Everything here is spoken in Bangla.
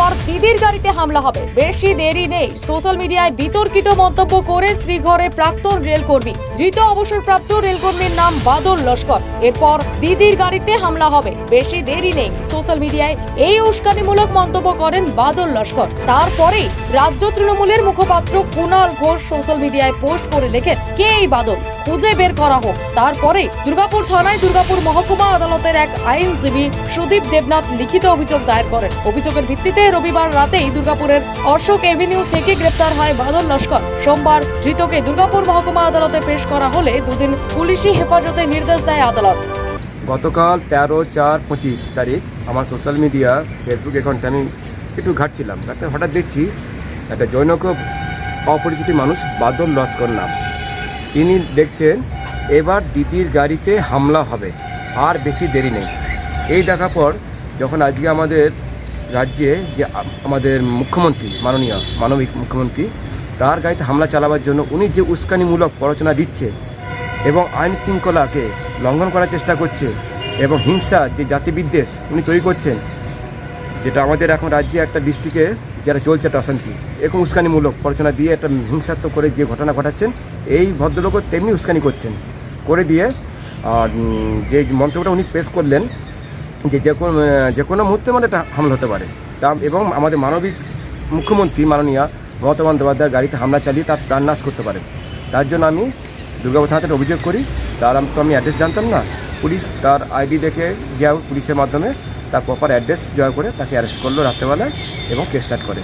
এরপর দিদির গাড়িতে হামলা হবে। বেশি দেরি নেই। সোশ্যাল মিডিয়ায় বিতর্কিত মন্তব্য করে শ্রীঘরে প্রাক্তন রেলকর্মী, ধৃত অবসরপ্রাপ্ত রেলকর্মীর নাম বাদল লস্কর। এরপর দিদির গাড়িতে হামলা হবে। বেশি দেরি নেই। সোশ্যাল মিডিয়ায় এই উস্কানিমূলক মন্তব্য করেন বাদল লস্কর। তারপরেই রাজ্য তৃণমূলের মুখপাত্র কুণাল ঘোষ সোশ্যাল মিডিয়ায় পোস্ট করে লেখেন, কে এই বাদল? খুঁজে বের করা হোক। তারপরে দুর্গাপুর থানায় দুর্গাপুর মহকুমা আদালতের এক আইনজীবী সুদীপ দেবনাথ লিখিত অভিযোগ দায়ের করেন। অভিযোগের ভিত্তিতে রবিবার রাতেই দুর্গাপুরের অশোক এভিনিউ থেকে গ্রেপ্তার হয় বাদল লস্কর। সোমবার ধৃতকে দুর্গাপুর মহকুমা আদালতে পেশ করা হলে দুদিন পুলিশি হেফাজতে নির্দেশ দেয় আদালত। গতকাল তেরো চার পঁচিশ তারিখ আমার সোশ্যাল মিডিয়া, ফেসবুক অ্যাকাউন্টে আমি একটু ঘাটছিলাম। ঘাটতে হঠাৎ দেখছি একটা জৈনক অপরিচিত মানুষ বাদল লস্কর নাম। তিনি দেখছেন, এবার দিদির গাড়িতে হামলা হবে, আর বেশি দেরি নেই। এই দেখার পর যখন আজকে আমাদের রাজ্যে যে আমাদের মুখ্যমন্ত্রী, মাননীয়, মানবিক মুখ্যমন্ত্রী, তার গাড়িতে হামলা চালাবার জন্য উনি যে উস্কানিমূলক প্ররোচনা দিচ্ছে এবং আইন শৃঙ্খলাকে লঙ্ঘন করার চেষ্টা করছে এবং হিংসা যে জাতিবিদ্বেষ উনি তৈরি করছেন, যেটা আমাদের এখন রাজ্যে একটা ডিস্ট্রিক্টে যারা চলছে একটা অশান্তি এরকম উস্কানিমূলক প্ররোচনা দিয়ে একটা হিংসাত্মক করে যে ঘটনা ঘটাচ্ছেন, এই ভদ্রলোকও তেমনি উস্কানি করছেন। করে দিয়ে, আর যে মন্তব্যটা উনি পেশ করলেন, যে যে কোনো যে কোনো মুহূর্তে মানে এটা হামলা হতে পারে। তা এবং আমাদের মানবিক মুখ্যমন্ত্রী মাননীয় মমতা বন্দ্যোপাধ্যায় গাড়িতে হামলা চালিয়ে তার প্রাণ নাশ করতে পারে। তার জন্য আমি দুর্গাপুর থানাতে অভিযোগ করি। তার তো আমি অ্যাড্রেস জানতাম না। পুলিশ তার আইডি দেখে যা পুলিশের মাধ্যমে। তার প্রপার অ্যাড্রেস জয় করে তাকে অ্যারেস্ট করল রাত্রেবেলায় এবং কেস স্টার্ট করে।